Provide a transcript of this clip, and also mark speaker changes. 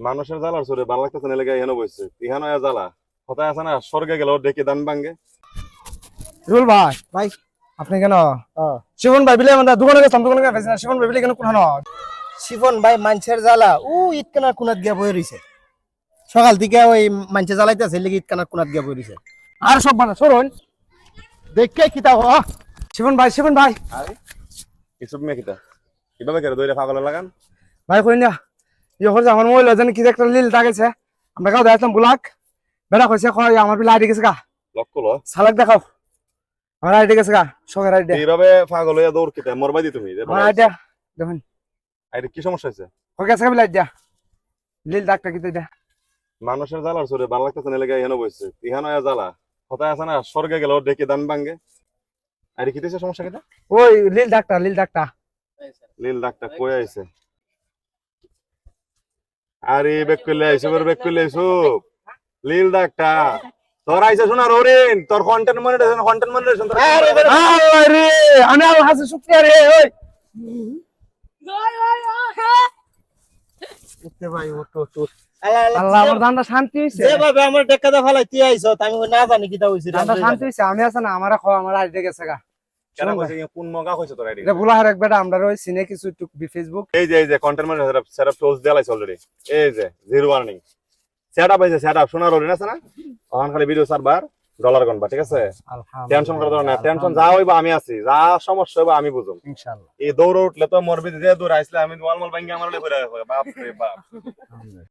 Speaker 1: মানুষের জ্বালার চোরে ভালো লাগতেছে না লেগে এখানে বসছে ইহানো এ জ্বালা। কোথায় আছে না? স্বর্গে গেল ডেকে দান ভাঙ্গে
Speaker 2: রুল ভাই
Speaker 3: ভাই
Speaker 2: আপনি কেন। শিবন ভাই বিলে আমাদের দোকানে গেছিলাম দোকানে গেছি না শিবন ভাই বিলে কেন কোন
Speaker 3: শিফন ভাই মানুষের জ্বালা ও ইট কানার কোনাত গিয়া বই রইছে। সকাল থেকে ওই মানুষে জ্বালাইতেছে লিগে ইট কানার কোনাত গিয়া বই রইছে।
Speaker 2: আর সব বানা সরুন।
Speaker 3: দেখে কিতা হ।
Speaker 2: শিবন ভাই শিবন ভাই।
Speaker 1: এসব মেয়ে কিতা? কীভাবে করে দইরে পাগল লাগান?
Speaker 2: ভাই কই না। ইয়ে করছে আমার মোবাইল জানি কি একটা লিল দাগেছে। আমরা কাউ দেখাতাম বুলাক। বেড়া কইছে কয় আমার বিলে আইডি গেছে গা।
Speaker 1: লক করল
Speaker 2: সালাক দেখাও। আমার আইডি গেছে গা শখের আইডি
Speaker 1: এইভাবে পাগল হইয়া দৌড় কিতা মরবাই দি তুমি
Speaker 2: আমার আইডি দেখুন।
Speaker 1: আইডি কি সমস্যা হয়েছে
Speaker 2: কই গেছে বিলে আইডি লিল দাগটা কি এটা
Speaker 1: মানুষের জ্বালার চোরে ভালো লাগতেছে না লেগে এখানে বসছে ইহানো জ্বালা। কোথায় আছে না স্বর্গে গেল ডেকে দান ভাঙ্গে আরে কি সমস্যা কিতা
Speaker 2: ওই লিল দাগটা লিল দাগটা।
Speaker 1: লীল ডাকটা কই আইছে? আরে বেক করলে আইছে বের বেক করলে আইছো লীল ডাকটা। তোর আইছে শোনা রোরিন তোর কন্টেন্ট মনিটাইজেশন কন্টেন্ট মনিটাইজেশন তোর
Speaker 2: আরে আমি আল্লাহ হাসে শুক্রিয়া রে ওই।
Speaker 3: উঠতে ভাই ওঠ ওঠ ওঠ
Speaker 2: আল্লাহ আমার দানটা শান্তি হইছে।
Speaker 3: যেভাবে আমার টেক্কাটা ফালাই তুই আইছো আমি না জানি কিতা হইছে
Speaker 2: দানটা শান্তি হইছে আমি আছে না আমার খাওয়া আমার আইডি গেছে গা।
Speaker 1: কেন কইছে? কোন মগা কইছে তোর আইডি?
Speaker 2: এটা ভুলা হার একবার আমরা ওই সিনে কিছু একটু ফেসবুক?
Speaker 1: এই যে এই যে কন্টেন্ট মনিটাইজেশন সেটআপ টোজ দেলাইছে অলরেডি এই যে জিরো ওয়ার্নিং সেটআপ হইছে সেটআপ শোনা রোরিন আছে না? অন খালি ভিডিও সার্ভার ডলার গনবা ঠিক আছে? টেনশন করা দরকার না টেনশন যা হইবা আমি আছি। যা সমস্যা হইবা আমি বুঝুম।
Speaker 2: ইনশাআল্লাহ।
Speaker 1: এই দৌড় উঠলে তো মরবি যে দৌড় আইসলে আমি ওয়াল মাল ভাঙ্গি আমার লগে বাপ রে বাপ।